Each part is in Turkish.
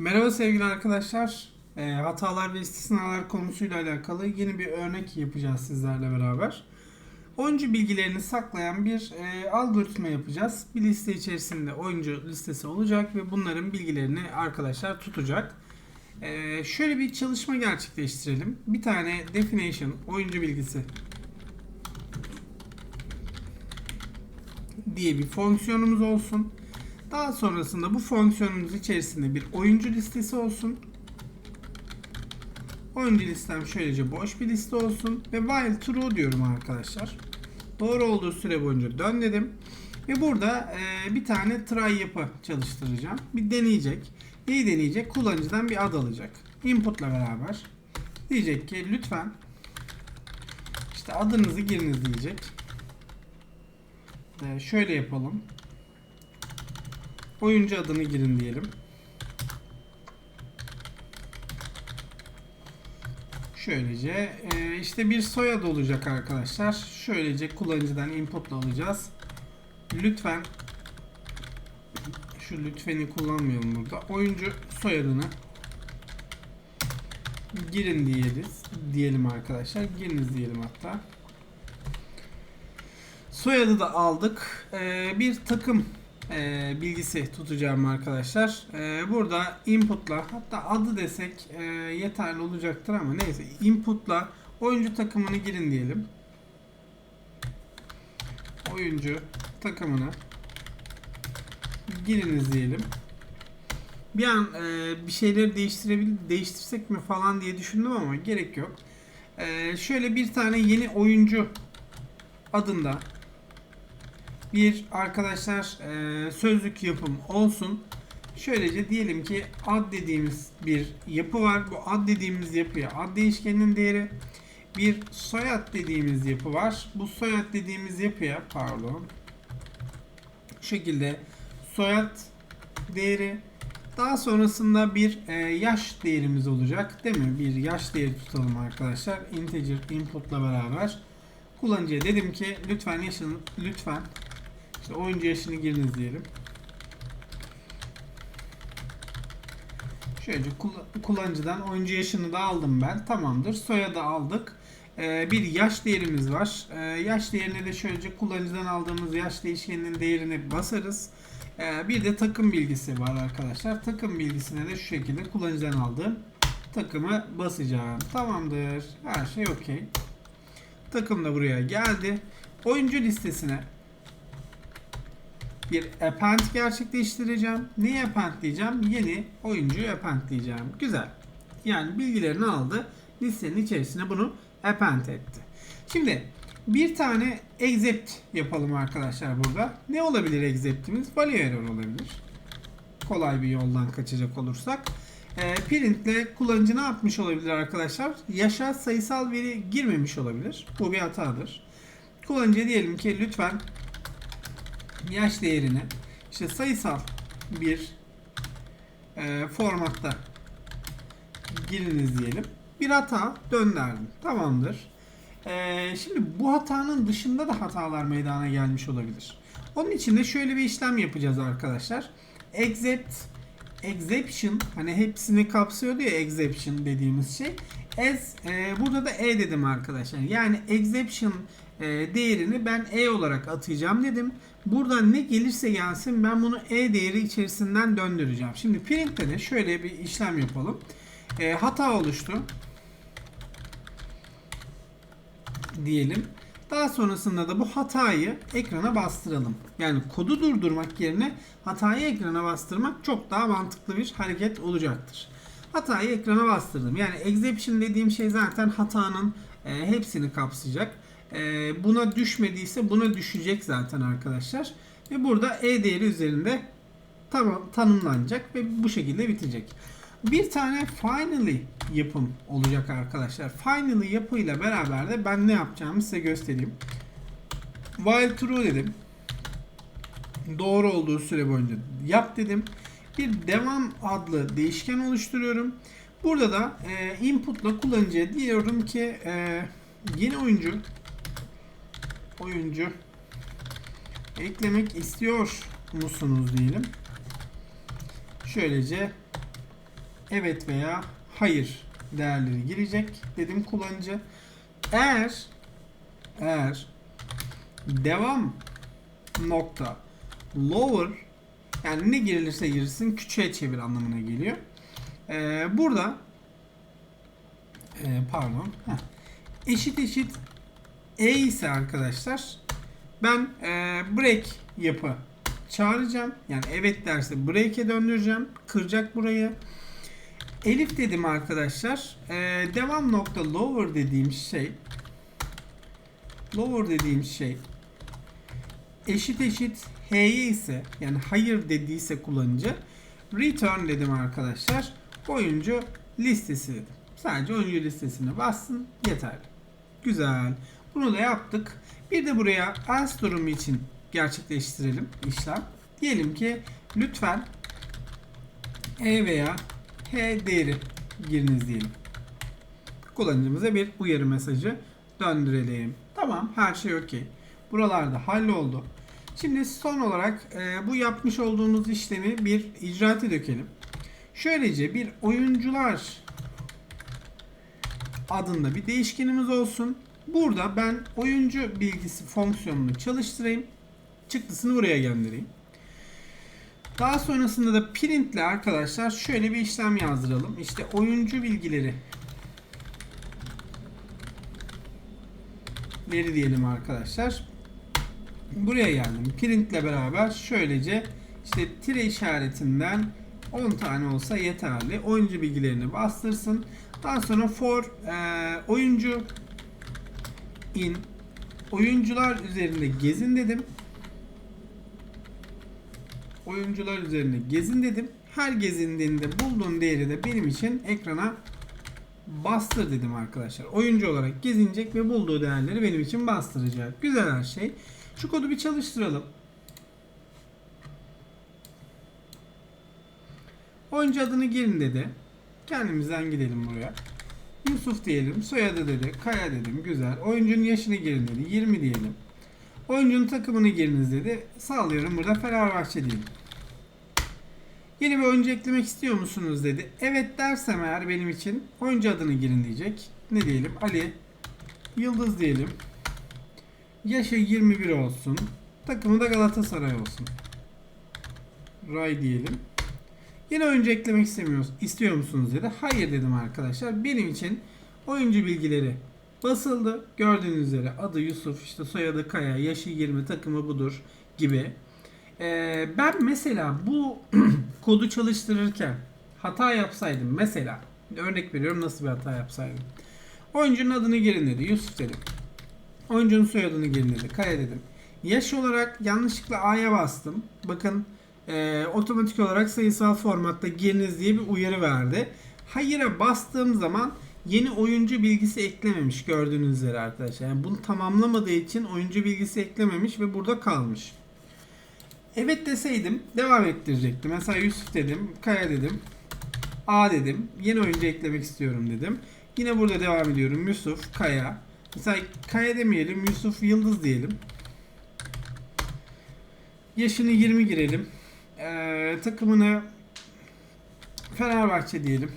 Merhaba sevgili arkadaşlar. E, hatalar ve istisnalar konusuyla alakalı yeni bir örnek yapacağız sizlerle beraber. Oyuncu bilgilerini saklayan bir e, algoritma yapacağız. Bir liste içerisinde oyuncu listesi olacak ve bunların bilgilerini arkadaşlar tutacak. E, şöyle bir çalışma gerçekleştirelim. Bir tane definition oyuncu bilgisi diye bir fonksiyonumuz olsun. Daha sonrasında bu fonksiyonumuz içerisinde bir oyuncu listesi olsun. Oyuncu listem şöylece boş bir liste olsun ve while true diyorum arkadaşlar. Doğru olduğu süre boyunca dön dedim. Ve burada e, bir tane try yapı çalıştıracağım. Bir deneyecek. Neyi deneyecek? Kullanıcıdan bir ad alacak. Input'la beraber. Diyecek ki lütfen işte adınızı giriniz diyecek. E, şöyle yapalım. Oyuncu adını girin diyelim. Şöylece e, işte bir soyad olacak arkadaşlar. Şöylece kullanıcıdan inputla alacağız. Lütfen şu lütfeni kullanmayalım burada. Oyuncu soyadını girin diyeriz. Diyelim arkadaşlar. Giriniz diyelim hatta. Soyadı da aldık. Ee, bir takım e, bilgisi tutacağım arkadaşlar. E, burada inputla hatta adı desek e, yeterli olacaktır ama neyse inputla oyuncu takımını girin diyelim. Oyuncu takımına giriniz diyelim. Bir an e, bir şeyleri değiştirebil değiştirsek mi falan diye düşündüm ama gerek yok. E, şöyle bir tane yeni oyuncu adında bir arkadaşlar e, sözlük yapım olsun. Şöylece diyelim ki ad dediğimiz bir yapı var. Bu ad dediğimiz yapıya ad değişkeninin değeri bir soyad dediğimiz yapı var. Bu soyad dediğimiz yapıya pardon şu şekilde soyad değeri daha sonrasında bir e, yaş değerimiz olacak değil mi? Bir yaş değeri tutalım arkadaşlar. Integer input'la beraber kullanıcıya dedim ki lütfen yaşını lütfen işte oyuncu yaşını giriniz diyelim. Şöyle kullanıcıdan oyuncu yaşını da aldım ben. Tamamdır. Soyadı aldık. Ee, bir yaş değerimiz var. Ee, yaş değerine de şöylece kullanıcıdan aldığımız yaş değişkeninin değerini basarız. Ee, bir de takım bilgisi var arkadaşlar. Takım bilgisine de şu şekilde kullanıcıdan aldığım takımı basacağım. Tamamdır. Her şey okey. Takım da buraya geldi. Oyuncu listesine bir append gerçekleştireceğim. Neyi append diyeceğim? Yeni oyuncuyu append diyeceğim. Güzel. Yani bilgilerini aldı. Listenin içerisine bunu append etti. Şimdi bir tane except yapalım arkadaşlar burada. Ne olabilir except'imiz? Value error olabilir. Kolay bir yoldan kaçacak olursak. E, print ile kullanıcı ne yapmış olabilir arkadaşlar? Yaşa sayısal veri girmemiş olabilir. Bu bir hatadır. Kullanıcıya diyelim ki lütfen yaş değerini işte sayısal bir e, formatta giriniz diyelim. Bir hata döndürdüm. Tamamdır. E, şimdi bu hatanın dışında da hatalar meydana gelmiş olabilir. Onun için de şöyle bir işlem yapacağız arkadaşlar. Except exception hani hepsini kapsıyordu ya exception dediğimiz şey. As e, burada da e dedim arkadaşlar. Yani exception e, değerini ben e olarak atacağım dedim. Buradan ne gelirse gelsin ben bunu e değeri içerisinden döndüreceğim. Şimdi print'te de şöyle bir işlem yapalım. E, hata oluştu. Diyelim. Daha sonrasında da bu hatayı ekrana bastıralım. Yani kodu durdurmak yerine hatayı ekrana bastırmak çok daha mantıklı bir hareket olacaktır. Hatayı ekrana bastırdım. Yani exception dediğim şey zaten hatanın e, hepsini kapsayacak. E, buna düşmediyse buna düşecek zaten arkadaşlar. Ve burada e değeri üzerinde tamam tanımlanacak ve bu şekilde bitecek. Bir tane finally yapım olacak arkadaşlar. Finally yapıyla beraber de ben ne yapacağımı size göstereyim. While true dedim. Doğru olduğu süre boyunca yap dedim. Bir devam adlı değişken oluşturuyorum. Burada da e, inputla kullanıcıya diyorum ki e, yeni oyuncu oyuncu eklemek istiyor musunuz diyelim. Şöylece evet veya hayır değerleri girecek dedim kullanıcı. Eğer eğer devam nokta lower yani ne girilirse girilsin küçüğe çevir anlamına geliyor. Ee, burada e, pardon heh, eşit eşit e ise arkadaşlar ben e, break yapı çağıracağım. Yani evet derse break'e döndüreceğim. Kıracak burayı. Elif dedim arkadaşlar. E, devam nokta lower dediğim şey lower dediğim şey eşit eşit H'ye ise yani hayır dediyse kullanıcı return dedim arkadaşlar. Oyuncu listesi dedim. Sadece oyuncu listesine bassın yeterli. Güzel. Bunu da yaptık. Bir de buraya else durumu için gerçekleştirelim işlem. Diyelim ki lütfen E veya H değeri giriniz diyelim. Kullanıcımıza bir uyarı mesajı döndürelim. Tamam her şey okey. Buralarda halloldu. Şimdi son olarak e, bu yapmış olduğumuz işlemi bir icraate dökelim. Şöylece bir oyuncular adında bir değişkenimiz olsun. Burada ben oyuncu bilgisi fonksiyonunu çalıştırayım. Çıktısını buraya göndereyim. Daha sonrasında da print ile arkadaşlar şöyle bir işlem yazdıralım. İşte oyuncu bilgileri veri diyelim arkadaşlar. Buraya geldim. Print ile beraber şöylece işte tire işaretinden 10 tane olsa yeterli. Oyuncu bilgilerini bastırsın. Daha sonra for e, oyuncu in oyuncular üzerinde gezin dedim. Oyuncular üzerinde gezin dedim. Her gezindiğinde bulduğun değeri de benim için ekrana bastır dedim arkadaşlar. Oyuncu olarak gezinecek ve bulduğu değerleri benim için bastıracak. Güzel her şey. Şu kodu bir çalıştıralım. Oyuncu adını girin dedi. Kendimizden gidelim buraya. Yusuf diyelim. Soyadı dedi. Kaya dedim. Güzel. Oyuncunun yaşını girin dedi. 20 diyelim. Oyuncunun takımını giriniz dedi. Sağlıyorum. Burada Fenerbahçe diyelim. Yeni bir oyuncu eklemek istiyor musunuz dedi. Evet dersem eğer benim için oyuncu adını girin diyecek. Ne diyelim? Ali. Yıldız diyelim. Yaşı 21 olsun. Takımı da Galatasaray olsun. Ray diyelim. Yeni oyuncu eklemek istemiyoruz. İstiyor musunuz dedi. Hayır dedim arkadaşlar. Benim için oyuncu bilgileri basıldı. Gördüğünüz üzere adı Yusuf, işte soyadı Kaya, yaşı 20, takımı budur gibi. Ee, ben mesela bu kodu çalıştırırken hata yapsaydım mesela örnek veriyorum nasıl bir hata yapsaydım. Oyuncunun adını girin dedi. Yusuf dedim. Oyuncunun soyadını girin dedi. Kaya dedim. Yaş olarak yanlışlıkla A'ya bastım. Bakın e, otomatik olarak sayısal formatta giriniz diye bir uyarı verdi. Hayır'a bastığım zaman yeni oyuncu bilgisi eklememiş gördüğünüz üzere arkadaşlar. Yani bunu tamamlamadığı için oyuncu bilgisi eklememiş ve burada kalmış. Evet deseydim devam ettirecektim. Mesela Yusuf dedim, Kaya dedim, A dedim, yeni oyuncu eklemek istiyorum dedim. Yine burada devam ediyorum. Yusuf, Kaya. Mesela Kaya demeyelim, Yusuf Yıldız diyelim. Yaşını 20 girelim. Ee, takımını Fenerbahçe diyelim.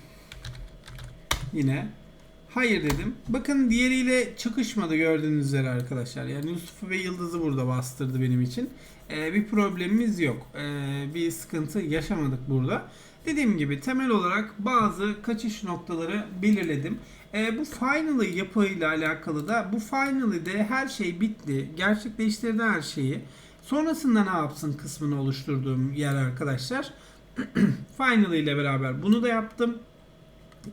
Yine. Hayır dedim. Bakın diğeriyle çıkışmadı gördüğünüz üzere arkadaşlar. Yani Yusuf ve Yıldız'ı burada bastırdı benim için. Ee, bir problemimiz yok. Ee, bir sıkıntı yaşamadık burada. Dediğim gibi temel olarak bazı kaçış noktaları belirledim. Ee, bu finally yapıyla alakalı da bu finally'de her şey bitti. Gerçekleştirdi her şeyi. Sonrasında ne yapsın kısmını oluşturduğum yer arkadaşlar. Finally ile beraber bunu da yaptım.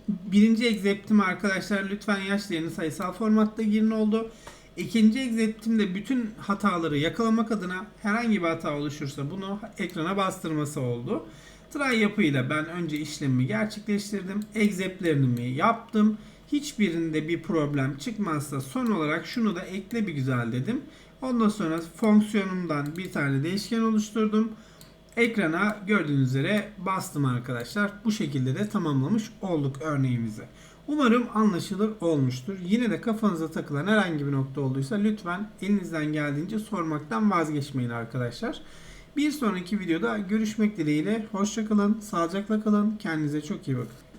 Birinci exceptim arkadaşlar lütfen yaş değerini sayısal formatta girin oldu. İkinci exceptimde bütün hataları yakalamak adına herhangi bir hata oluşursa bunu ekrana bastırması oldu. Try yapıyla ben önce işlemimi gerçekleştirdim. Exceptlerini yaptım. Hiçbirinde bir problem çıkmazsa son olarak şunu da ekle bir güzel dedim. Ondan sonra fonksiyonumdan bir tane değişken oluşturdum. Ekrana gördüğünüz üzere bastım arkadaşlar. Bu şekilde de tamamlamış olduk örneğimizi. Umarım anlaşılır olmuştur. Yine de kafanıza takılan herhangi bir nokta olduysa lütfen elinizden geldiğince sormaktan vazgeçmeyin arkadaşlar. Bir sonraki videoda görüşmek dileğiyle. Hoşçakalın, sağlıcakla kalın, kendinize çok iyi bakın.